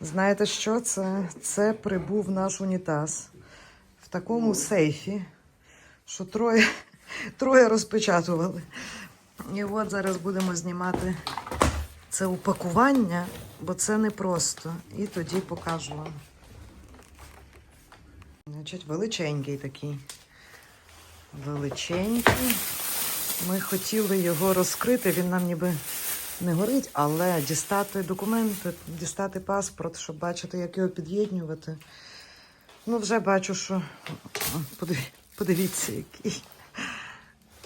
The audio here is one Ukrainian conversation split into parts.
Знаєте що це? Це прибув наш унітаз в такому сейфі, що троє, троє розпечатували. І от зараз будемо знімати це упакування, бо це непросто. І тоді покажу вам. Значить, величенький такий. Величенький. Ми хотіли його розкрити, він нам ніби не горить, але дістати документи, дістати паспорт, щоб бачити, як його під'єднювати. Ну, вже бачу, що подивіться, який.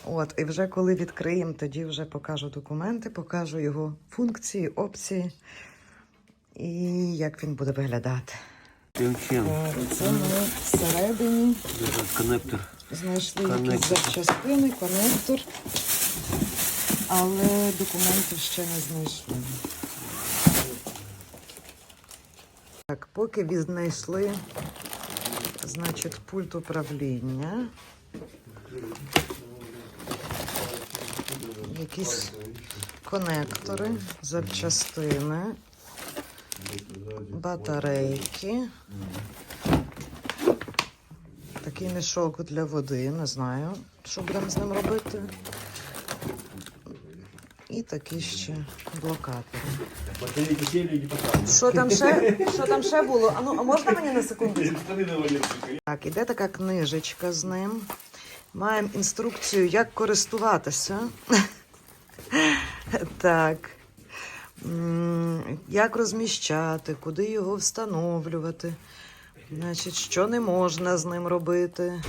От, і вже коли відкриємо, тоді вже покажу документи, покажу його функції, опції і як він буде виглядати. Чим-чим. Це ми всередині Коннектор. знайшли якісь запчастини, конектор, але документів ще не знайшли. Так, поки віднайшли, значить, пульт управління. Якісь конектори, запчастини, батарейки. Такий мішок для води, не знаю, що будемо з ним робити. Такі ще блокатори. Що там ще? Що там ще було? А ну, а можна мені на секунду? Так, іде така книжечка з ним. Маємо інструкцію, як користуватися. Так. Як розміщати, куди його встановлювати. Значить, що не можна з ним робити.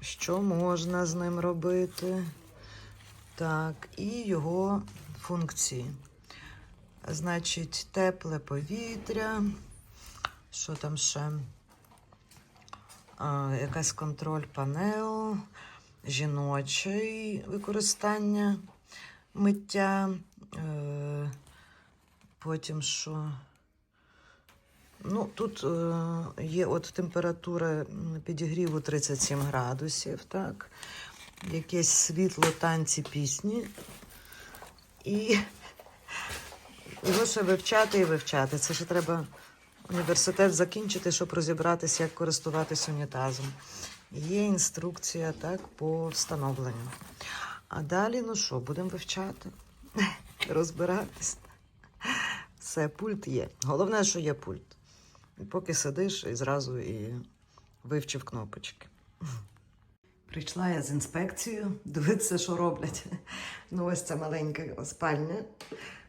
Що можна з ним робити. Так, і його функції. Значить, тепле повітря. Що там ще? А, якась контроль панел, жіноче використання миття. Е, потім що? Ну, тут е, є от температура підігріву 37 градусів, так. Якесь світло, танці, пісні. І його ще вивчати і вивчати. Це ще треба університет закінчити, щоб розібратися, як користуватися унітазом. Є інструкція так по встановленню. А далі, ну що, будемо вивчати, розбиратись. Все, пульт є. Головне, що є пульт. І поки сидиш і зразу і вивчив кнопочки. Прийшла я з інспекцією, дивитися, що роблять. Ну, ось ця маленька спальня.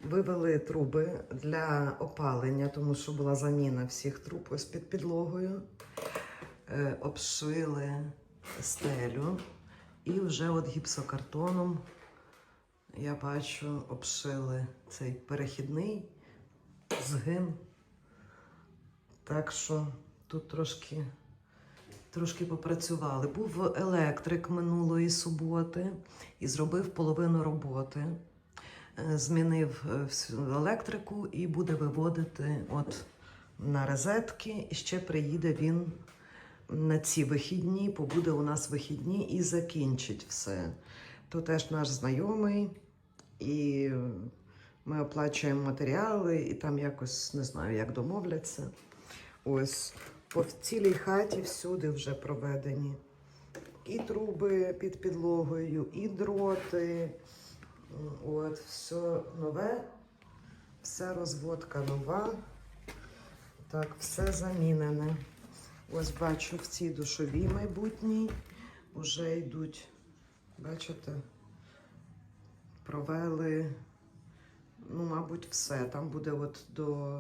Вивели труби для опалення, тому що була заміна всіх труб ось під підлогою. Е, обшили стелю. І вже от гіпсокартоном, я бачу, обшили цей перехідний згин. Так що тут трошки, трошки попрацювали. Був електрик минулої суботи і зробив половину роботи. Е, Змінив е, електрику і буде виводити от на розетки. І ще приїде він на ці вихідні, побуде у нас вихідні і закінчить все. То теж наш знайомий, і ми оплачуємо матеріали, і там якось не знаю, як домовляться. Ось по цілій хаті всюди вже проведені. І труби під підлогою, і дроти. От, все нове, вся розводка нова. Так, все замінене. Ось бачу в цій душовій майбутній вже йдуть, бачите, провели, ну, мабуть, все. Там буде от до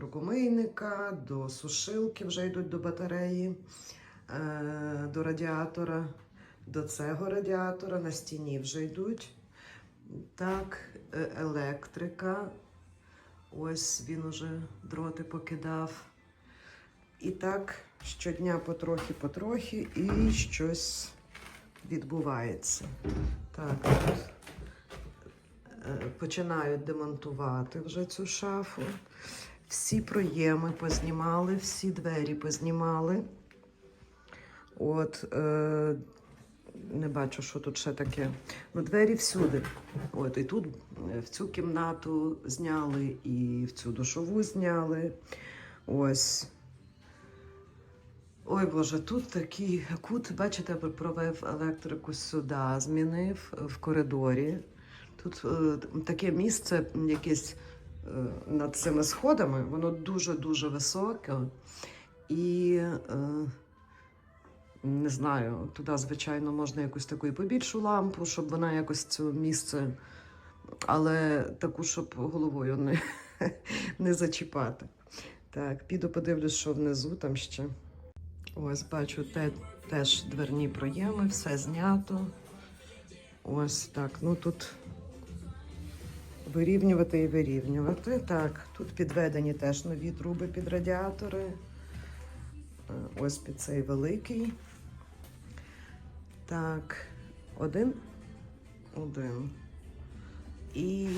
рукомийника, до сушилки вже йдуть до батареї, е, до радіатора, до цього радіатора, на стіні вже йдуть. Так, е, електрика. Ось він уже дроти покидав. І так щодня потрохи-потрохи і щось відбувається. Так, тут е, починають демонтувати вже цю шафу. Всі проєми познімали, всі двері познімали. От, е, не бачу, що тут ще таке. Ну, двері всюди. От, і тут е, в цю кімнату зняли, і в цю душову зняли. Ось. Ой Боже, тут такий кут, бачите, провев електрику сюди, змінив в коридорі. Тут е, таке місце якесь е, над цими сходами, воно дуже-дуже високе. І е, не знаю, туди, звичайно, можна якусь таку і побільшу лампу, щоб вона якось це місце, але таку, щоб головою не, не зачіпати. Так, піду подивлюсь, що внизу там ще. Ось бачу те, теж дверні проєми, все знято. Ось так. Ну тут вирівнювати і вирівнювати. Так, тут підведені теж нові труби під радіатори. Е, Ось під цей великий. Так, один. Один. І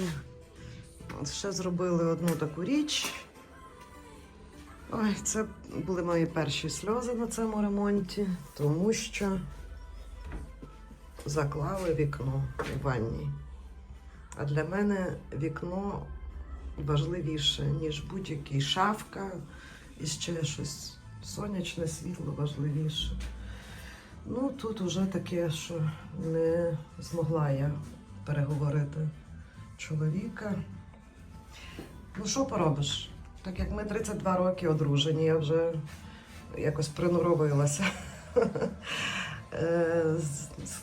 ще зробили одну таку річ. Ой, це були мої перші сльози на цьому ремонті, тому що заклали вікно у ванні. А для мене вікно важливіше, ніж будь-який шафка і ще щось. Сонячне світло важливіше. Ну, тут уже таке, що не змогла я переговорити чоловіка. Ну, що поробиш? Так як ми 32 роки одружені, я вже якось принуровилася. Е,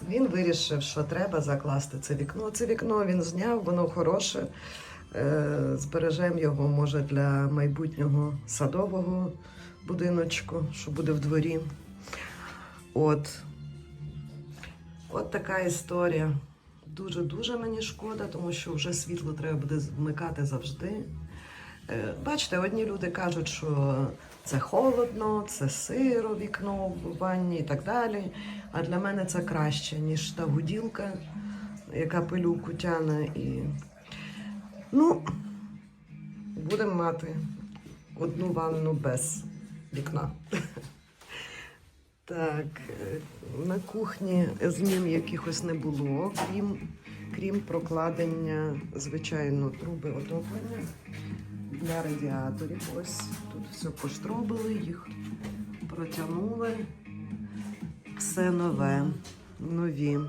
Він вирішив, що треба закласти це вікно. Це вікно він зняв, воно хороше. Е, Збережемо його, може, для майбутнього садового будиночку, що буде в дворі. От. От така історія. Дуже-дуже мені шкода, тому що вже світло треба буде вмикати завжди. Е, Бачите, одні люди кажуть, що це холодно, це сиро, вікно в ванні і так далі. А для мене це краще, ніж та гуділка, яка пилюку тяне. І... Ну, будемо мати одну ванну без вікна. Так, е, на кухні змін якихось не було, крім, крім прокладення, звичайно, труби отоплення для радіаторів. Ось тут все поштробили, їх протягнули. Все нове, нові.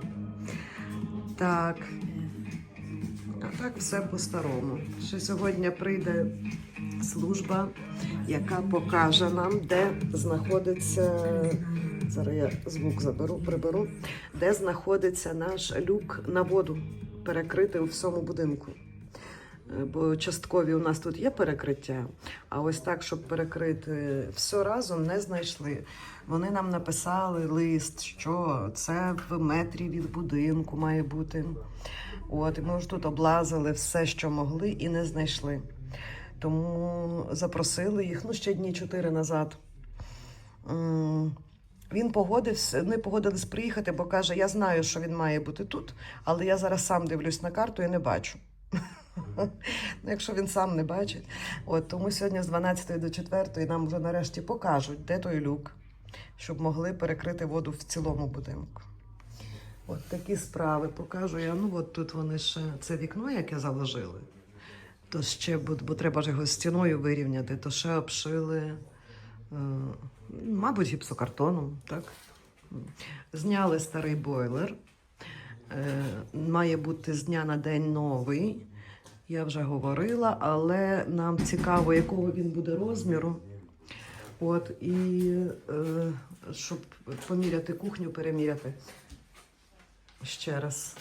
Так. А так все по-старому. Ще сьогодні прийде служба, яка покаже нам, де знаходиться. Зараз я звук заберу, приберу, де знаходиться наш люк на воду, перекритий у всьому будинку. Е, Бо часткові у нас тут є перекриття, а ось так, щоб перекрити все разом, не знайшли. Вони нам написали лист, що це в метрі від будинку має бути. От, і ми ж тут облазили все, що могли, і не знайшли. Тому запросили їх ну, ще дні чотири назад. Він погодився, не погодились приїхати, бо каже: я знаю, що він має бути тут, але я зараз сам дивлюсь на карту і не бачу. Ну, якщо він сам не бачить. От, тому сьогодні з 12 до 4 нам вже нарешті покажуть, де той люк, щоб могли перекрити воду в цілому будинку. От такі справи покажу я. Ну, от тут вони ще це вікно, яке заложили. То ще, бо, бо треба ж його стіною вирівняти, то ще обшили, е, мабуть, гіпсокартоном, так? Зняли старий бойлер. Е, має бути з дня на день новий. Я вже говорила, але нам цікаво, якого він буде розміру. От, і е, щоб поміряти кухню, переміряти ще раз.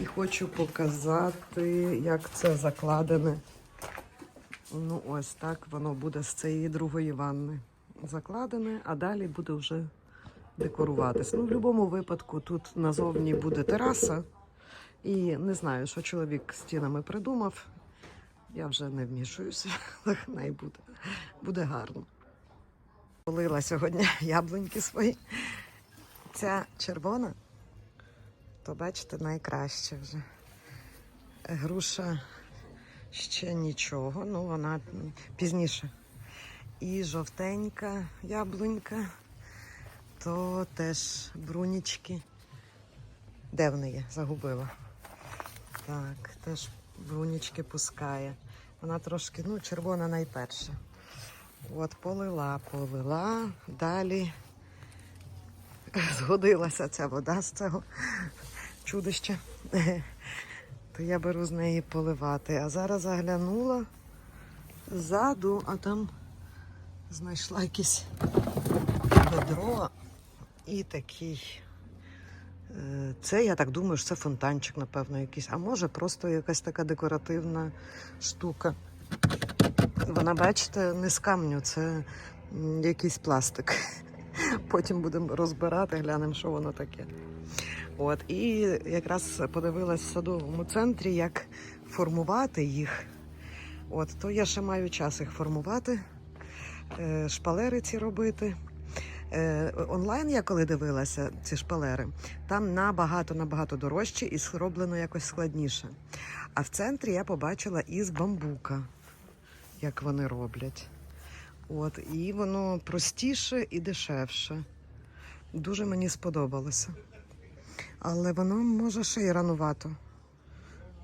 І хочу показати, як це закладене. Ну, ось так воно буде з цієї другої ванни закладене, а далі буде вже декоруватись. Ну, в будь-якому випадку тут назовні буде тераса. І не знаю, що чоловік стінами придумав. Я вже не вмішуюся, але хай буде. Буде гарно. Полила сьогодні яблуньки свої. Ця червона, то бачите, найкраще вже. Груша ще нічого, ну вона пізніше. І жовтенька яблунька, то теж брунічки. Де вони є? Загубила. Так, теж брунічки пускає. Вона трошки, ну, червона найперша. От, полила, полила. Далі згодилася ця вода з цього чудища. То я беру з неї поливати. А зараз заглянула ззаду, а там знайшла якесь ведро і такий. Це, я так думаю, що це фонтанчик, напевно, якийсь. А може, просто якась така декоративна штука. Вона, бачите, не з камню, це якийсь пластик. Потім будемо розбирати, глянемо, що воно таке. От, і якраз подивилась в садовому центрі, як формувати їх. От, то я ще маю час їх формувати, е, шпалери ці робити. Е, онлайн я коли дивилася ці шпалери, там набагато набагато дорожче і зроблено якось складніше. А в центрі я побачила із бамбука, як вони роблять. От, і воно простіше і дешевше. Дуже мені сподобалося. Але воно може ще й ранувато.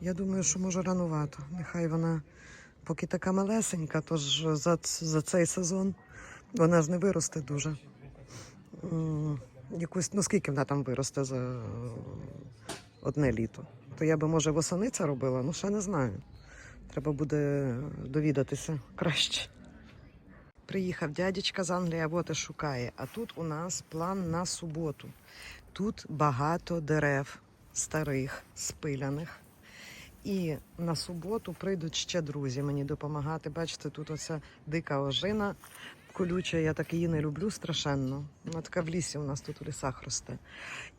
Я думаю, що може ранувато. Нехай вона поки така малесенька, тож за, за цей сезон вона ж не виросте дуже. Якусь, ну скільки вона там виросте за е, одне літо. То я би, може, восени це робила, ну ще не знаю. Треба буде довідатися краще. Приїхав дядечка з Англії, те шукає. А тут у нас план на суботу. Тут багато дерев старих, спиляних. І на суботу прийдуть ще друзі мені допомагати. Бачите, тут оця дика ожина колюча, я так її не люблю страшенно. Вона така в лісі у нас тут у лісах росте.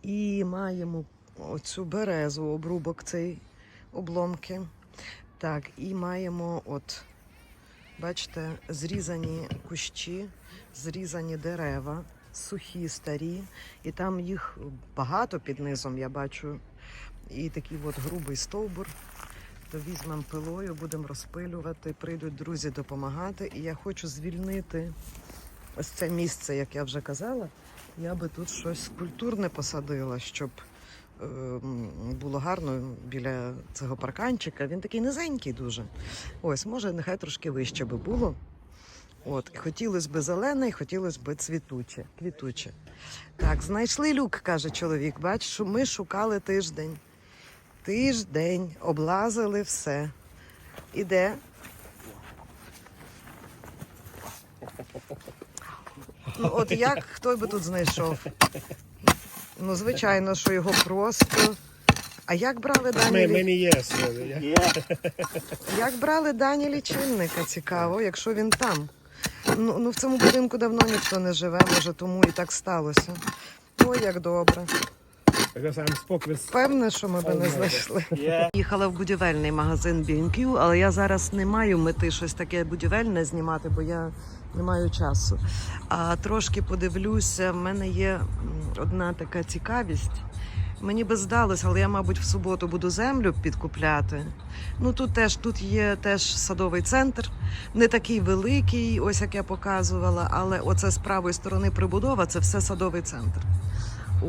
І маємо оцю березу, обрубок цей обломки. Так, і маємо от, бачите, зрізані кущі, зрізані дерева, сухі, старі, і там їх багато під низом, я бачу. І такий от грубий стовбур. То візьмемо пилою, будемо розпилювати, прийдуть друзі допомагати. І я хочу звільнити ось це місце, як я вже казала. Я би тут щось культурне посадила, щоб е, було гарно біля цього парканчика. Він такий низенький дуже. Ось, може, нехай трошки вище би було. От, хотілося б зелене, і хотілося б цвітуче, квітуче. Так, знайшли люк, каже чоловік. Бач, ми шукали тиждень. Тиждень, облазили все. І де? Ну, от як хто би тут знайшов? Ну, звичайно, що його просто. А як брали дані, yeah. Yeah. як брали дані лічильника? Цікаво, якщо він там. Ну, ну в цьому будинку давно ніхто не живе, може, тому і так сталося. Ой, як добре. Певне, що ми би не знайшли. Yeah. Їхала в будівельний магазин B&Q, але я зараз не маю мети щось таке будівельне знімати, бо я не маю часу. А трошки подивлюся, в мене є одна така цікавість. Мені би здалося, але я, мабуть, в суботу буду землю підкупляти. Ну тут теж тут є теж садовий центр, не такий великий, ось як я показувала, але оце з правої сторони прибудова це все садовий центр.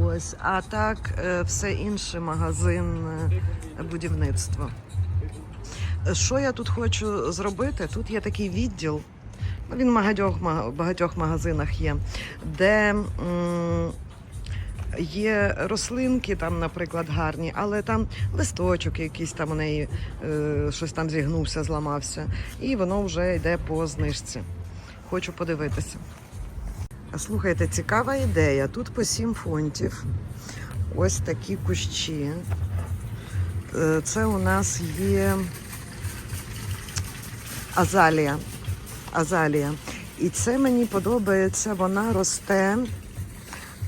Ось, а так е, все інше магазин е, будівництво. Е, Що я тут хочу зробити? Тут є такий відділ. ну, Він в багатьох, багатьох магазинах є, де м, є рослинки, там, наприклад, гарні, але там листочок якийсь там у неї е, щось там зігнувся, зламався, і воно вже йде по знижці. Хочу подивитися. Слухайте, цікава ідея. Тут по 7 фунтів. Ось такі кущі. Е, Це у нас є азалія. Азалія. І це мені подобається, вона росте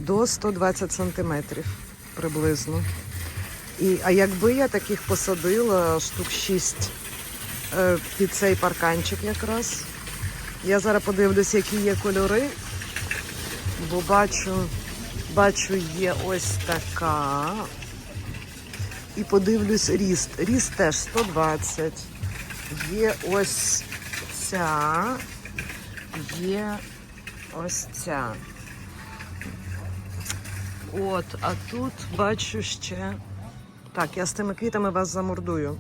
до 120 сантиметрів приблизно. І, а якби я таких посадила штук 6 е, під цей парканчик якраз. Я зараз подивлюсь, які є кольори бо бачу, бачу, є ось така. І подивлюсь ріст. Ріст теж 120. Є ось ця, є ось ця. От, а тут бачу ще. Так, я з тими квітами вас замордую.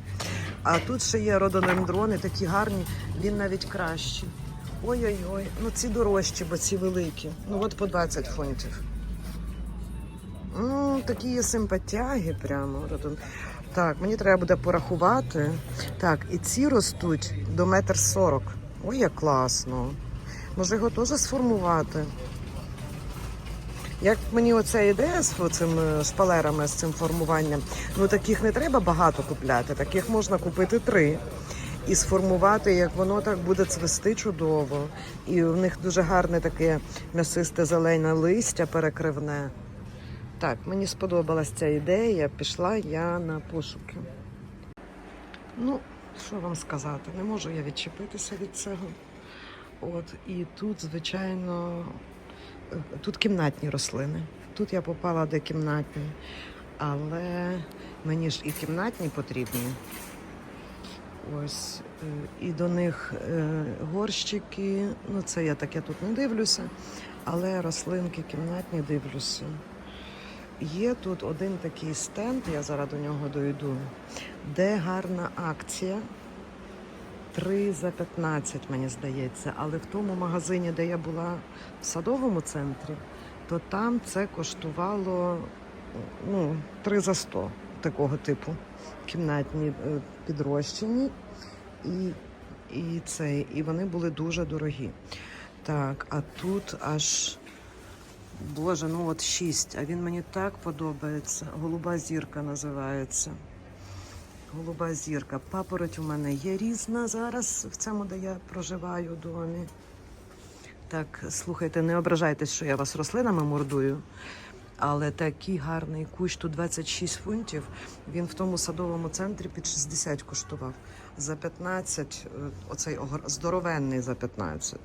А тут ще є рододендрони, такі гарні, він навіть кращий. Ой-ой-ой, ну ці дорожчі, бо ці великі. Ну от по 20 фунтів. Ну, такі є симпатяги прямо. Так, мені треба буде порахувати. Так, і ці ростуть до метр сорок. Ой, як класно. Може його теж сформувати. Як мені оця ідея з цими шпалерами, з цим формуванням, ну таких не треба багато купляти, таких можна купити три. І сформувати, як воно так буде цвести чудово. І в них дуже гарне таке м'ясисте зелене листя перекривне. Так, мені сподобалась ця ідея. Пішла я на пошуки. Ну, що вам сказати, не можу я відчепитися від цього. От, і тут, звичайно, тут кімнатні рослини. Тут я попала де кімнатні, але мені ж і кімнатні потрібні. Ось, е, і до них е, горщики. Ну, це я таке тут не дивлюся, але рослинки кімнатні дивлюся. Є тут один такий стенд, я зараз до нього дойду, де гарна акція. 3 за 15, мені здається. Але в тому магазині, де я була в садовому центрі, то там це коштувало ну, 3 за 100 такого типу. Кімнатні е, підрощені. І, і, це, і вони були дуже дорогі. Так, а тут аж. Боже, ну от 6, а він мені так подобається. Голуба зірка називається. Голуба зірка. Папороть у мене є різна зараз в цьому, де я проживаю у домі. Так, слухайте, не ображайтесь, що я вас рослинами мордую. Але такий гарний кущ, тут 26 фунтів. Він в тому садовому центрі під 60 коштував. За 15, е, оцей здоровенний за 15.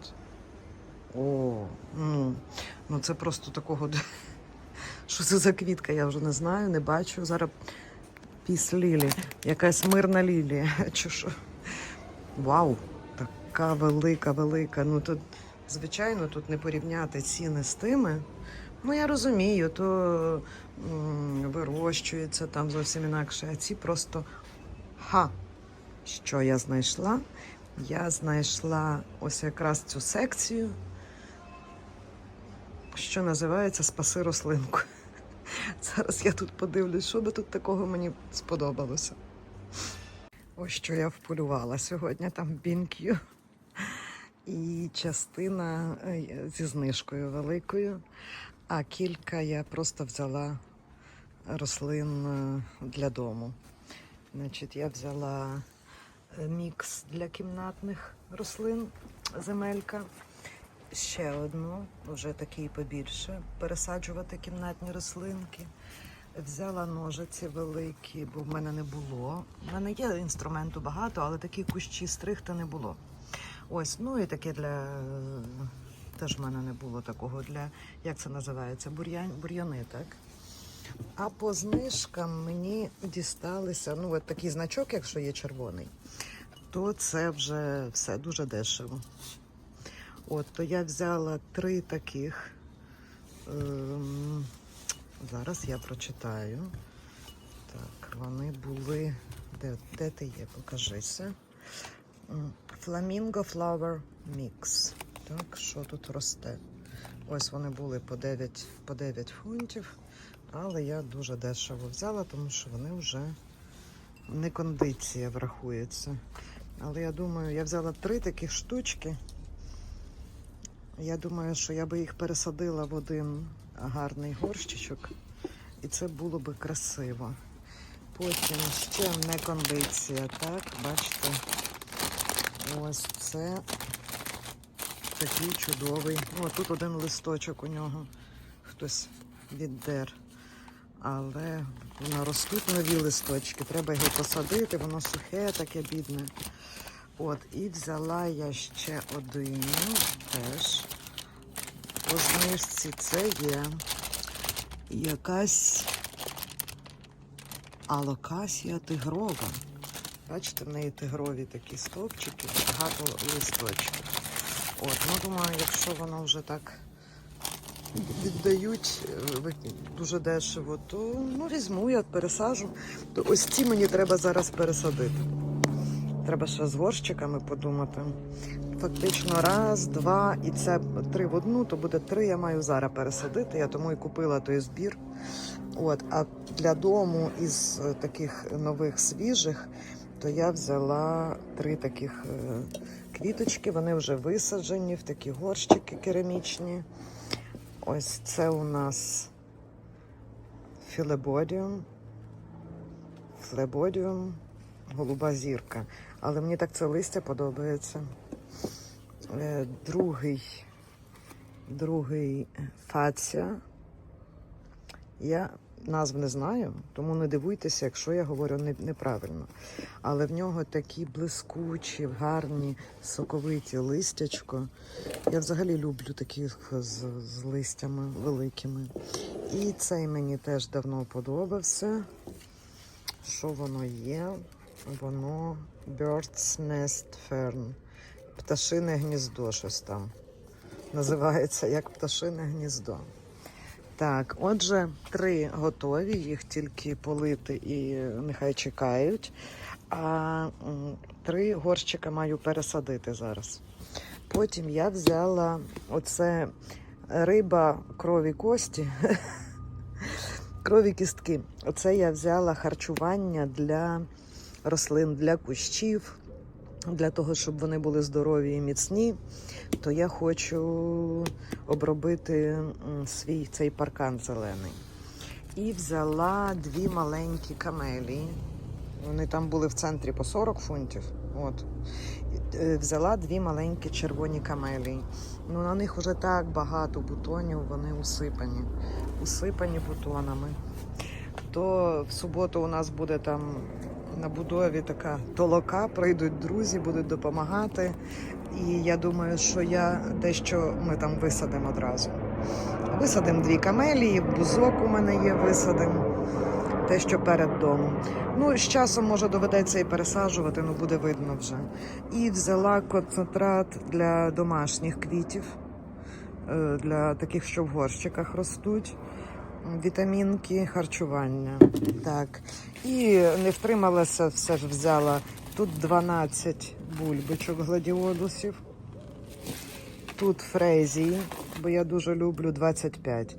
О, ну, ну це просто такого. Що це за квітка, я вже не знаю, не бачу. Зараз піс лілі. Якась мирна лілія. Чи що? Вау! Така велика, велика. Ну тут, звичайно, тут не порівняти ціни з тими. Ну, я розумію, то вирощується там зовсім інакше, а ці просто ха. Що я знайшла? Я знайшла ось якраз цю секцію, що називається Спаси рослинку. Зараз я тут подивлюсь, що би тут такого мені сподобалося. Ось що я вполювала сьогодні, там BenQ. І частина е, зі знижкою великою, а кілька я просто взяла рослин е, для дому. Значить, я взяла е, мікс для кімнатних рослин, земелька. Ще одну, вже такий побільше, пересаджувати кімнатні рослинки. Взяла ножиці великі, бо в мене не було. У мене є інструменту багато, але такі кущі стригти не було. Ось, ну і таке для. Теж в мене не було такого для, як це називається, бур'ян, бур'яни, так? А по знижкам мені дісталися, ну, от такий значок, якщо є червоний, то це вже все дуже дешево. От, то я взяла три таких. Ем, зараз я прочитаю. Так, вони були. Де, де ти є? Покажися. Flamingo Flower Mix. Так, що тут росте? Ось вони були по 9, по 9 фунтів, але я дуже дешево взяла, тому що вони вже не кондиція врахується. Але я думаю, я взяла три таких штучки. Я думаю, що я би їх пересадила в один гарний горщичок, і це було би красиво. Потім ще не кондиція, так, бачите, ось це такий чудовий. Ну, тут один листочок у нього хтось віддер. Але наростуть нові листочки. Треба його посадити, воно сухе, таке бідне. От, і взяла я ще один теж. По знижці це є якась алокасія тигрова. Бачите, в неї тигрові такі стовпчики, багато листочків. От, ну думаю, якщо воно вже так віддають е, дуже дешево, то ну, візьму, я пересажу. То ось ці мені треба зараз пересадити. Треба ще з горщиками подумати. Фактично раз, два, і це три в одну, то буде три. Я маю зараз пересадити. Я тому і купила той збір. От, а для дому із е, таких нових свіжих, то я взяла три таких е, квіточки. Вони вже висаджені в такі горщики керамічні. Ось це у нас філебодіум. Флебодіум, голуба зірка. Але мені так це листя подобається. Е, Другий, другий фація. Я назв не знаю, тому не дивуйтеся, якщо я говорю неправильно. Але в нього такі блискучі, гарні, соковиті листячко. Я взагалі люблю таких з, з листями великими. І цей мені теж давно подобався. Що воно є? Воно Bird's Nest Fern. Пташине гніздо, щось там. Називається як пташине гніздо. Так, отже, три готові, їх тільки полити і нехай чекають. А три горщика маю пересадити зараз. Потім я взяла оце риба крові кості. Крові кістки. Оце я взяла харчування для рослин, для кущів, для того, щоб вони були здорові і міцні. То я хочу обробити свій цей паркан зелений. І взяла дві маленькі камелії. Вони там були в центрі по 40 фунтів. От. Е, Взяла дві маленькі червоні камелії. Ну, на них вже так багато бутонів, вони усипані. Усипані бутонами. То в суботу у нас буде там на будові така толока, прийдуть друзі, будуть допомагати. І я думаю, що я дещо ми там висадимо одразу. Висадимо дві камелії, бузок у мене є, висадимо. Те, що перед домом. Ну, з часом може доведеться і пересаджувати, ну буде видно вже. І взяла концентрат для домашніх квітів, е, для таких, що в горщиках ростуть. Вітамінки, харчування. Так. І не втрималася, все ж взяла. Тут 12 бульбочок гладіолусів. Тут фрезії, бо я дуже люблю 25.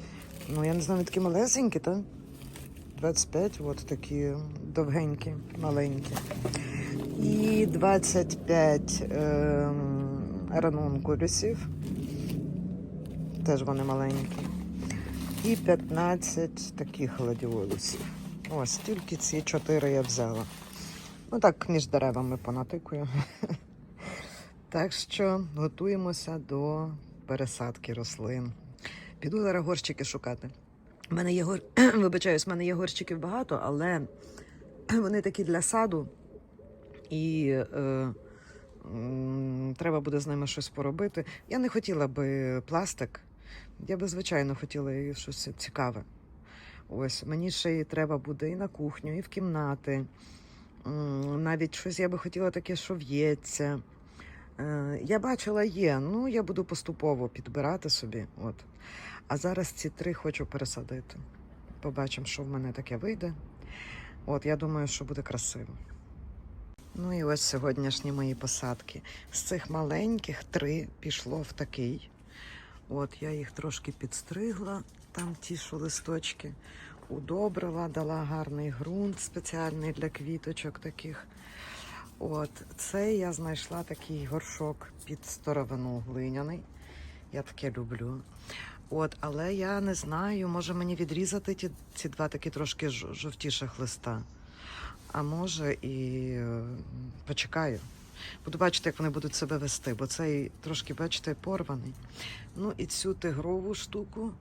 Ну, я не знаю, такі малесенькі, так? 25, от такі довгенькі, маленькі. І 25 ем, ранункулюсів. Теж вони маленькі. І 15 таких гладіолусів. Ось тільки ці чотири я взяла. Ну так, між деревами понатикую. Так що готуємося до пересадки рослин. Піду зараз горщики шукати. У мене є гор... вибачаюсь, в мене є горщиків багато, але вони такі для саду, і е, м, треба буде з ними щось поробити. Я не хотіла би пластик, я би, звичайно, хотіла і щось цікаве. Ось мені ще й треба буде і на кухню, і в кімнати. Навіть щось я би хотіла таке, що в'ється. Е, Я бачила, є. Ну, я буду поступово підбирати собі. От. А зараз ці три хочу пересадити. Побачимо, що в мене таке вийде. От, я думаю, що буде красиво. Ну і ось сьогоднішні мої посадки. З цих маленьких три пішло в такий. От, я їх трошки підстригла, там ті, що листочки, удобрила, дала гарний ґрунт спеціальний для квіточок таких. От, це я знайшла такий горшок під старовину глиняний. Я таке люблю. От, але я не знаю, може мені відрізати ті, ці два такі трошки жовтіших листа. А може і е, почекаю. Буду бачити, як вони будуть себе вести, бо цей трошки, бачите, порваний. Ну і цю тигрову штуку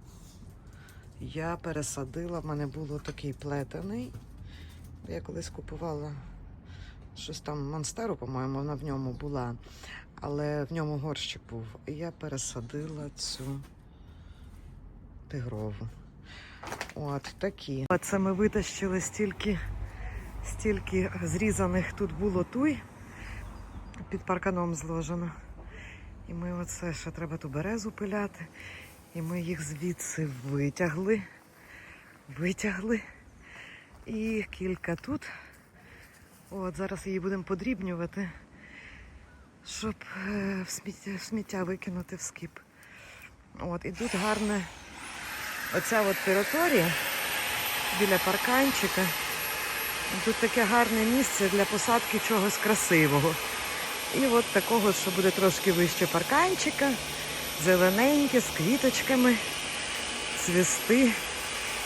я пересадила. В мене було такий плетений. Я колись купувала щось там монстеру, по-моєму, вона в ньому була. Але в ньому горщик був. І я пересадила цю тигрову. От такі. Це ми витащили стільки, стільки зрізаних тут було туй. Під парканом зложено. І ми оце ще треба ту березу пиляти. І ми їх звідси витягли. Витягли. І кілька тут. От, зараз її будемо подрібнювати, щоб е, в сміття, в сміття викинути в скіп. От, і тут гарне оця от територія біля парканчика. Тут таке гарне місце для посадки чогось красивого. І от такого, що буде трошки вище парканчика, зелененьке, з квіточками, цвісти.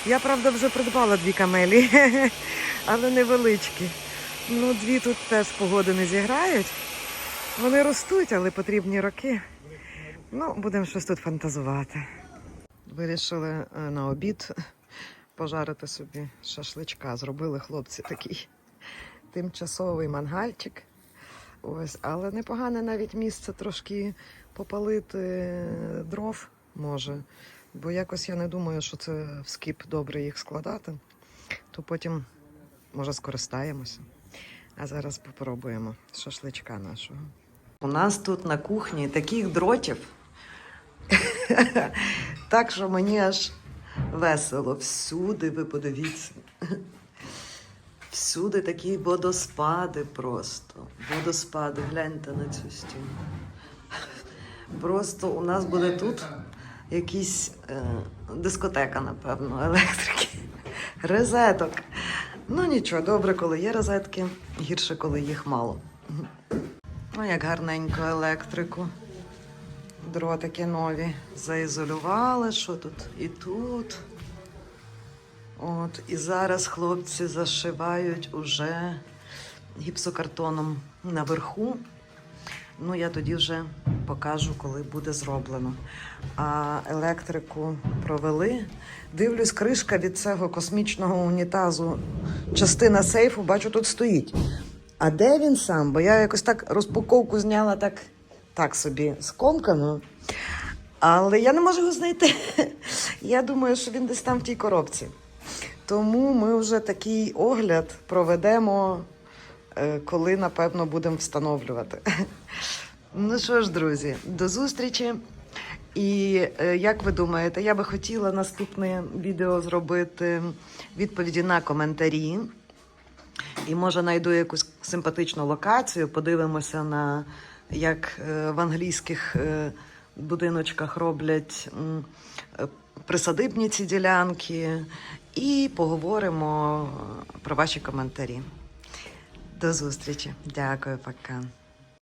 Я, правда, вже придбала дві камелі, але невеличкі. Ну, дві тут теж погоди не зіграють. Вони ростуть, але потрібні роки. Ну, будемо щось тут фантазувати. Вирішили е, на обід пожарити собі шашличка. Зробили хлопці такий тимчасовий мангальчик. Ось, але непогане навіть місце трошки попалити дров може. Бо якось я не думаю, що це в скіп добре їх складати. То потім, може, скористаємося. А зараз попробуємо шашличка нашого. У нас тут на кухні таких дротів. так що мені аж весело. Всюди, ви подивіться. Всюди такі водоспади просто. Водоспади, гляньте на цю стіну. Просто у нас буде тут якісь е, дискотека, напевно, електрики, розеток. Ну нічого, добре, коли є розетки, гірше, коли їх мало. Ну, як гарненько електрику. Дротики нові заізолювали, що тут і тут. От, і зараз хлопці зашивають уже гіпсокартоном наверху. Ну, я тоді вже покажу, коли буде зроблено. А електрику провели. Дивлюсь, кришка від цього космічного унітазу, частина сейфу, бачу, тут стоїть. А де він сам? Бо я якось так розпаковку зняла так, так собі скомкано. Але я не можу його знайти. Я думаю, що він десь там в тій коробці. Тому ми вже такий огляд проведемо, е, коли, напевно, будемо встановлювати. Ну що ж, друзі, до зустрічі. І е, як ви думаєте, я би хотіла наступне відео зробити відповіді на коментарі. І може знайду якусь симпатичну локацію, подивимося на як е, в англійських будиночках роблять присадибні ці ділянки, і поговоримо про ваші коментарі. До зустрічі. Дякую, пока.